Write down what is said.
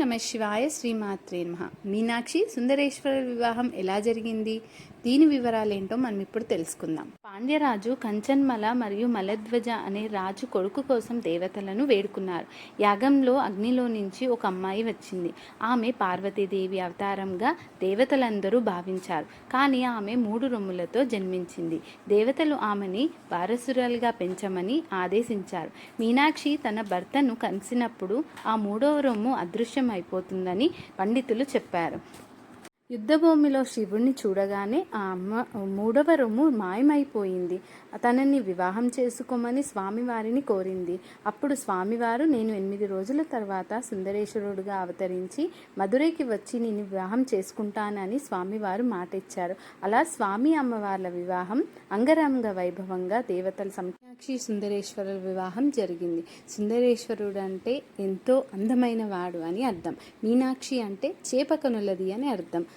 నమ శివాయ శ్రీమాత్రే నమ. మీనాక్షి సుందరేశ్వర వివాహం ఎలా జరిగింది? దీని వివరాలేంటో మనం ఇప్పుడు తెలుసుకుందాం. పాండ్యరాజు కంచన్మల మరియు మలధ్వజ అనే రాజు కొడుకు కోసం దేవతలను వేడుకున్నారు. యాగంలో అగ్నిలో నుంచి ఒక అమ్మాయి వచ్చింది. ఆమె పార్వతీదేవి అవతారంగా దేవతలందరూ భావించారు. కానీ ఆమె మూడు రొమ్ములతో జన్మించింది. దేవతలు ఆమెని వారసురాలుగా పెంచమని ఆదేశించారు. మీనాక్షి తన భర్తను కలిసినప్పుడు ఆ మూడవ రొమ్ము అదృశ్యం అయిపోతుందని పండితులు చెప్పారు. యుద్ధభూమిలో శివుణ్ణి చూడగానే ఆ అమ్మ మూడవ రొమ్ము మాయమైపోయింది. తనని వివాహం చేసుకోమని స్వామివారిని కోరింది. అప్పుడు స్వామివారు నేను ఎనిమిది రోజుల తర్వాత సుందరేశ్వరుడుగా అవతరించి మధురైకి వచ్చి నేను వివాహం చేసుకుంటానని స్వామివారు మాట ఇచ్చారు అలా స్వామి అమ్మవార్ల వివాహం అంగరంగ వైభవంగా దేవతల సంఖ్యాక్షి సుందరేశ్వరుల వివాహం జరిగింది. సుందరేశ్వరుడు అంటే ఎంతో అందమైన వాడు అని అర్థం. మీనాక్షి అంటే చేపకనులది అని అర్థం.